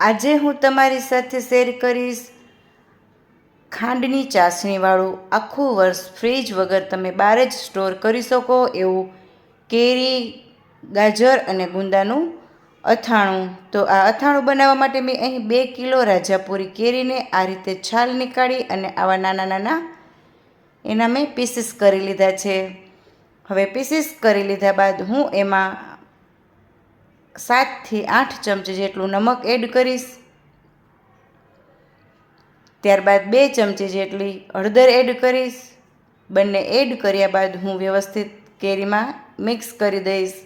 આજે હું તમારી સાથે શેર કરીશ ખાંડની ચાસણીવાળું આખું વર્ષ ફ્રીજ વગર તમે બહાર જ સ્ટોર કરી શકો એવું કેરી, ગાજર અને ગુંદાનું અથાણું. તો આ અથાણું બનાવવા માટે મેં અહીં બે કિલો રાજાપુરી કેરીને આ રીતે છાલ નીકાળી અને આવા નાના નાના એના મેં પીસીસ કરી લીધા છે. હવે પીસીસ કરી લીધા બાદ હું એમાં સાતથી આઠ ચમચી જેટલું નમક એડ કરીશ. ત્યારબાદ બે ચમચી જેટલી હળદર એડ કરીશ. બંને એડ કર્યા બાદ હું વ્યવસ્થિત કેરીમાં મિક્સ કરી દઈશ.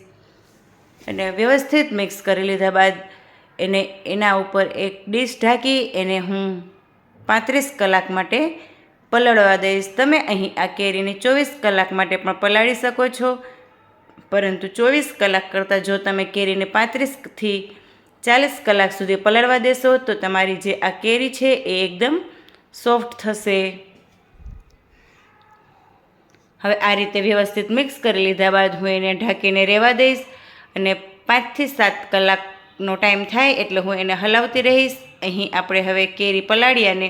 અને વ્યવસ્થિત મિક્સ કરી લીધા બાદ એને એના ઉપર એક ડીશ ઢાંકી એને હું પાંત્રીસ કલાક માટે પલાળવા દઈશ. તમે અહીં આ કેરીને ચોવીસ કલાક માટે પણ પલાળી શકો છો. પરંતુ ચોવીસ કલાક કરતાં જો તમે કેરીને પાંત્રીસથી ચાલીસ કલાક સુધી પલાળવા દેશો, તો તમારી જે આ કેરી છે એ એકદમ સોફ્ટ થશે. હવે આ રીતે વ્યવસ્થિત મિક્સ કરી લીધા બાદ હું એને ઢાંકીને રહેવા દઈશ અને પાંચથી સાત કલાકનો ટાઈમ થાય એટલે હું એને હલાવતી રહીશ. અહીં આપણે હવે કેરી પલાળી અને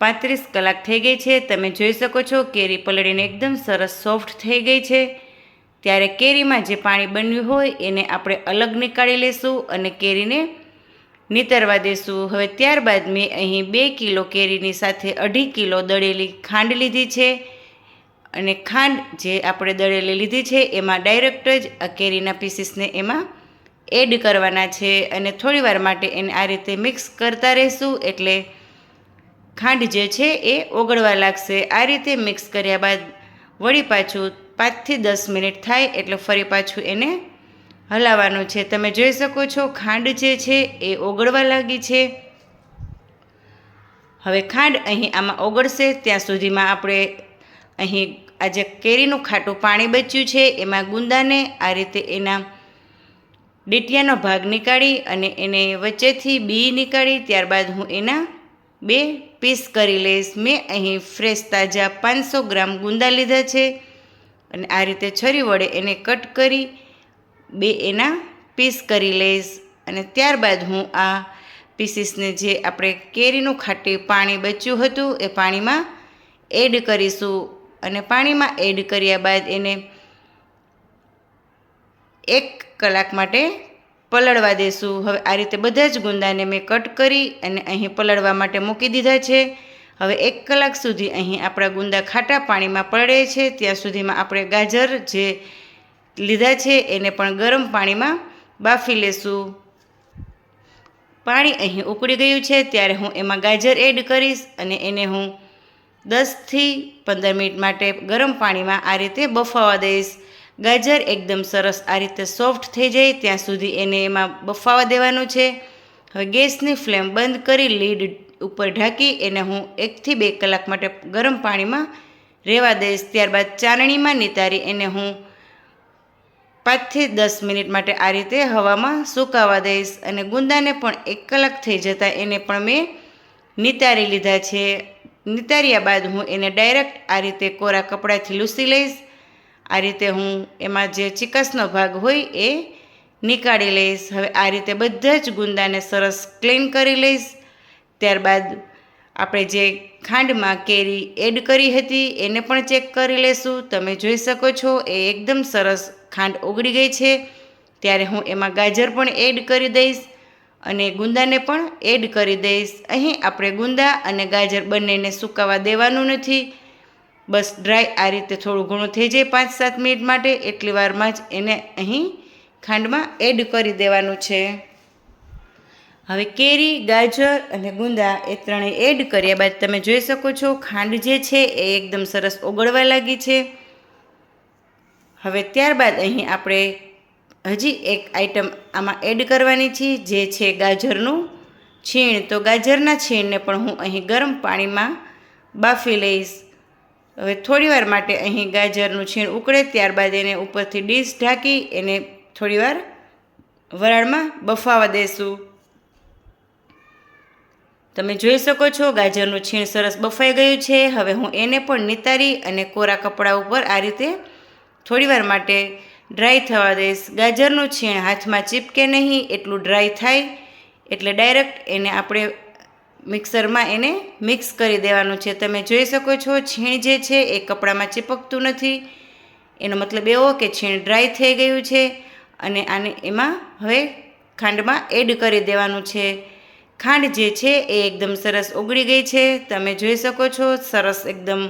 પાંત્રીસ કલાક થઈ ગઈ છે. તમે જોઈ શકો છો, કેરી પલળીને એકદમ સરસ સોફ્ટ થઈ ગઈ છે. ત્યારે કેરીમાં જે પાણી બન્યું હોય એને આપણે અલગ નીકાળી લેશું અને કેરીને નીતરવા દેશું. હવે ત્યારબાદ મેં અહીં બે કિલો કેરીની સાથે અઢી કિલો દળેલી ખાંડ લીધી છે. અને ખાંડ જે આપણે દળેલી લીધી છે એમાં ડાયરેક્ટ જ આ કેરીના પીસીસને એમાં એડ કરવાના છે અને થોડીવાર માટે એને આ રીતે મિક્સ કરતા રહેશું એટલે ખાંડ જે છે એ ઓગળવા લાગશે. આ રીતે મિક્સ કર્યા બાદ વળી પાછું પાંચથી દસ મિનિટ થાય એટલે ફરી પાછું એને હલાવવાનું છે. તમે જોઈ શકો છો, ખાંડ જે છે એ ઓગળવા લાગી છે. હવે ખાંડ અહીં આમાં ઓગળશે, ત્યાં સુધીમાં આપણે અહીં આજે કેરીનું ખાટું પાણી બચ્યું છે, એમાં ગુંદાને આ રીતે એના ડીટિયાનો ભાગ નીકાળી અને એને વચ્ચેથી બી નીકાળી, ત્યારબાદ હું એના બે પીસ કરી લઈશ. મેં અહીં ફ્રેશ તાજા પાંચસો ગ્રામ ગુંદા લીધા છે. અને આ રીતે છરી વડે એને કટ કરી બે એના પીસ કરી લઈશ. અને ત્યારબાદ હું આ પીસીસને જે આપણે કેરીનું ખાટી પાણી બચ્યું હતું એ પાણીમાં એડ કરીશું. અને પાણીમાં એડ કર્યા બાદ એને એક કલાક માટે પલળવા દેશું. હવે આ રીતે બધા જ ગુંદાને મેં કટ કરી અને અહીં પલળવા માટે મૂકી દીધા છે. હવે એક કલાક સુધી અહીં આપણા ગુંદા ખાટા પાણીમાં પડે છે. ત્યાં સુધીમાં આપણે ગાજર જે લીધા છે એને પણ ગરમ પાણીમાં બાફી લેશું. પાણી અહીં ઉકળી ગયું છે. ત્યારે હું એમાં ગાજર એડ કરીશ અને એને હું દસથી પંદર મિનિટ માટે ગરમ પાણીમાં આ રીતે બફાવા દઈશ. ગાજર એકદમ સરસ આ રીતે સોફ્ટ થઈ જાય ત્યાં સુધી એને એમાં બફાવા દેવાનું છે. હવે ગેસની ફ્લેમ બંધ કરી લીડ ઉપર ઢાંકી એને હું એકથી બે કલાક માટે ગરમ પાણીમાં રહેવા દઈશ. ત્યારબાદ ચારણીમાં નિતારી એને હું પાંચથી દસ મિનિટ માટે આ રીતે હવામાં સુકાવા દઈશ અને ગુંદાને પણ એક કલાક થઈ જતાં એને પણ મેં નિતારી લીધા છે. નિતાર્યા બાદ હું એને ડાયરેક્ટ આ રીતે કોરા કપડાથી લૂસી લઈશ. આ રીતે હું એમાં જે ચિકસનો ભાગ હોય એ નીકાળી લઈશ. હવે આ રીતે બધા જ ગુંદાને સરસ ક્લીન કરી લઈશ. ત્યારબાદ આપણે જે ખાંડમાં કેરી એડ કરી હતી, એને પણ ચેક કરી લેશું. તમે જોઈ શકો છો, એ એકદમ સરસ ખાંડ ઓગળી ગઈ છે. ત્યારે હું એમાં ગાજર પણ એડ કરી દઈશ અને ગુંદાને પણ એડ કરી દઈશ. અહીં આપણે ગુંદા અને ગાજર બંનેને સુકાવા દેવાનું નથી. બસ ડ્રાય આ રીતે થોડું ઘણું થઈ જાય પાંચ સાત મિનિટ માટે. એટલી વારમાં જ એને અહીં ખાંડમાં એડ કરી દેવાનું છે. હવે કેરી, ગાજર અને ગુંદા એ ત્રણેય એડ કર્યા બાદ તમે જોઈ શકો છો, ખાંડ જે છે એ એકદમ સરસ ઓગળવા લાગી છે. હવે ત્યારબાદ અહીં આપણે હજી એક આઈટમ આમાં એડ કરવાની છે, જે છે ગાજરનું છીણ. તો ગાજરના છીણને પણ હું અહીં ગરમ પાણીમાં બાફી લઈશ. હવે થોડીવાર માટે અહીં ગાજરનું છીણ ઉકળે, ત્યારબાદ એને ઉપરથી ડીશ ઢાંકી, એને થોડીવાર વરાળમાં બફાવા દેશું. તમે જોઈ શકો છો, ગાજરનું છીણ સરસ બફાઈ ગયું છે. હવે હું એને પણ નિતારી અને કોરા કપડા ઉપર આ રીતે થોડીવાર માટે ડ્રાય થવા દઈશ. ગાજરનું છીણ હાથમાં ચીપકે નહીં, એટલું ડ્રાય થાય. એટલે ડાયરેક્ટ એને આપણે મિક્સરમાં એને મિક્સ કરી દેવાનું છે. તમે જોઈ શકો છો, છીણ જે છે એ કપડામાં ચીપકતું નથી. એનો મતલબ એવો કે છીણ ડ્રાય થઈ ગયું છે અને આને એમાં હવે ખાંડમાં એડ કરી દેવાનું છે. ખાંડ જે છે એ એકદમ સરસ ઓગળી ગઈ છે. તમે જોઈ શકો છો, સરસ એકદમ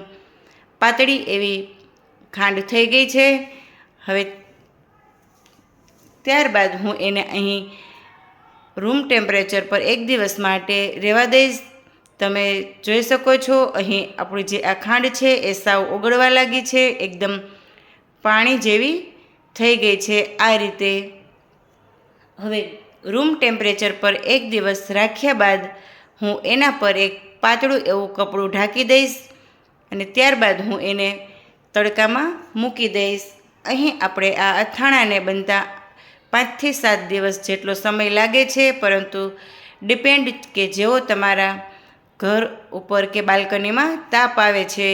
પાતળી એવી ખાંડ થઈ ગઈ છે. હવે ત્યારબાદ હું એને અહીં રૂમ ટેમ્પરેચર પર એક દિવસ માટે રહેવા દઈશ. તમે જોઈ શકો છો, અહીં આપણી જે આ ખાંડ છે એ સાવ ઓગળવા લાગી છે. એકદમ પાણી જેવી થઈ ગઈ છે આ રીતે. હવે રૂમ ટેમ્પરેચર પર એક દિવસ રાખ્યા બાદ હું એના પર એક પાતળું એવું કપડું ઢાંકી દઈશ અને ત્યારબાદ હું એને તડકામાં મૂકી દઈશ. અહીં આપણે આ અથાણાને બનતા પાંચથી સાત દિવસ જેટલો સમય લાગે છે, પરંતુ ડિપેન્ડ કે જેવો તમારા ઘર ઉપર કે બાલ્કનીમાં તાપ આવે છે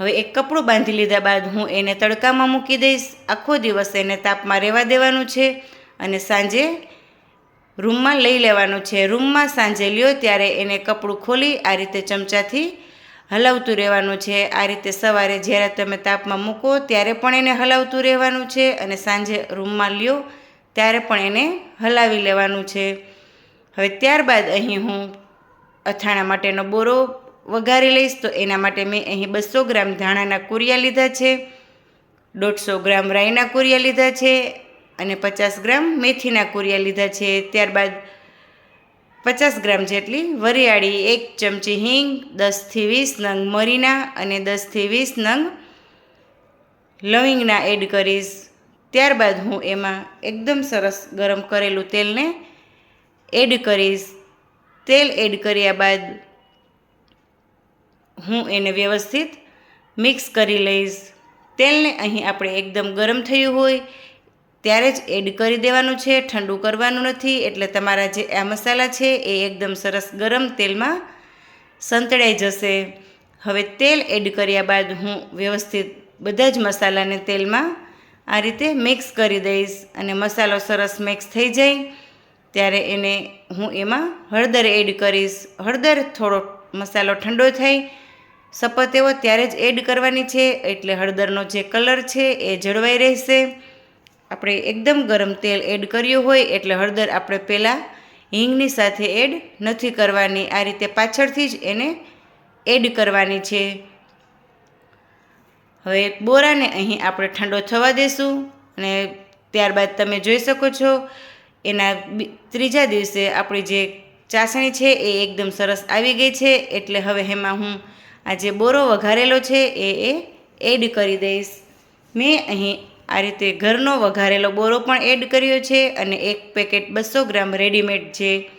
હવે એક કપડું બાંધી લીધા બાદ હું એને તડકામાં મૂકી દઈશ. આખો દિવસ એને તાપમાં રહેવા દેવાનું છે અને સાંજે રૂમમાં લઈ લેવાનું છે. રૂમમાં સાંજે લ્યો ત્યારે એને કપડું ખોલી આ રીતે ચમચાથી હલાવતું રહેવાનું છે. આ રીતે સવારે જ્યારે તમે તાપમાં મૂકો ત્યારે પણ એને હલાવતું રહેવાનું છે અને સાંજે રૂમમાં લ્યો ત્યારે પણ એને હલાવી લેવાનું છે. હવે ત્યારબાદ અહીં હું અથાણા માટેનો બોરો વઘારી લઈશ તો એના માટે મેં અહીં બસો ગ્રામ ધાણાના કુરિયા લીધા છે, દોઢસો ગ્રામ રાઈના કુરિયા લીધા છે અને પચાસ ગ્રામ મેથીના કુરિયા લીધા છે. ત્યારબાદ પચાસ ગ્રામ જેટલી વરિયાળી, એક ચમચી હિંગ, દસથી વીસ નંગ મરીના અને દસથી વીસ નંગ લવિંગના એડ કરીશ. ત્યારબાદ હું એમાં એકદમ સરસ ગરમ કરેલું તેલને એડ કરીશ. તેલ એડ કર્યા બાદ હું એને વ્યવસ્થિત મિક્સ કરી લઈશ. તેલને અહીં આપણે એકદમ ગરમ થયું હોય ત્યારે જ એડ કરી દેવાનું છે, ઠંડુ કરવાનું નથી, એટલે તમારા જે આ મસાલા છે એ એકદમ સરસ ગરમ તેલમાં સંતળાઈ જશે. હવે તેલ એડ કર્યા બાદ હું વ્યવસ્થિત બધા જ મસાલાને તેલમાં આ રીતે મિક્સ કરી દઈશ અને મસાલો સરસ મિક્સ થઈ જાય ત્યારે એને હું એમાં હળદર એડ કરીશ. હળદર થોડો મસાલો ઠંડો થાય સપત એવો ત્યારે જ એડ કરવાની છે, એટલે હળદરનો જે કલર છે એ જળવાઈ રહેશે. આપણે એકદમ ગરમ તેલ એડ કર્યું હોય, એટલે હળદર આપણે પહેલાં હિંગની સાથે એડ નથી કરવાની. આ રીતે પાછળથી જ એને એડ કરવાની છે. હવે બોરાને અહીં આપણે ઠંડો થવા દેશું અને ત્યારબાદ તમે જોઈ શકો છો, એના ત્રીજા દિવસે આપણી જે ચાસણી છે એ એકદમ સરસ આવી ગઈ છે, એટલે હવે એમાં હું આ જે બોરો વઘારેલો છે એ એ એડ કરી દઈશ. મેં અહીં આ રીતે ઘરનો વઘારેલો બોરો પણ એડ કર્યો છે અને એક પેકેટ બસો ગ્રામ રેડીમેડ જે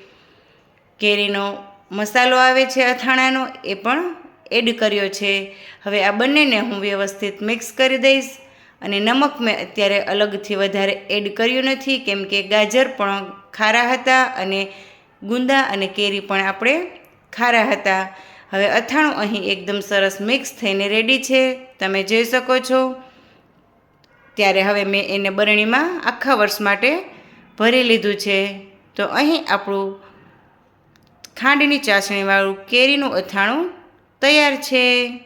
કેરીનો મસાલો આવે છે અથાણાનો એ પણ એડ કર્યો છે. હવે આ બંનેને હું વ્યવસ્થિત મિક્સ કરી દઈશ અને નમક મેં અત્યારે અલગથી વધારે એડ કર્યું નથી કેમ કે ગાજર પણ ખારા હતા અને ગુંદા અને કેરી પણ આપણે ખારા હતા. હવે અથાણું અહીં એકદમ સરસ મિક્સ થઈને રેડી છે. તમે જોઈ શકો છો. ત્યારે હવે મેં એને બરણીમાં આખા વર્ષ માટે ભરી લીધું છે. તો અહીં આપણું ખાંડની ચાસણીવાળું કેરીનું અથાણું તૈયાર છે.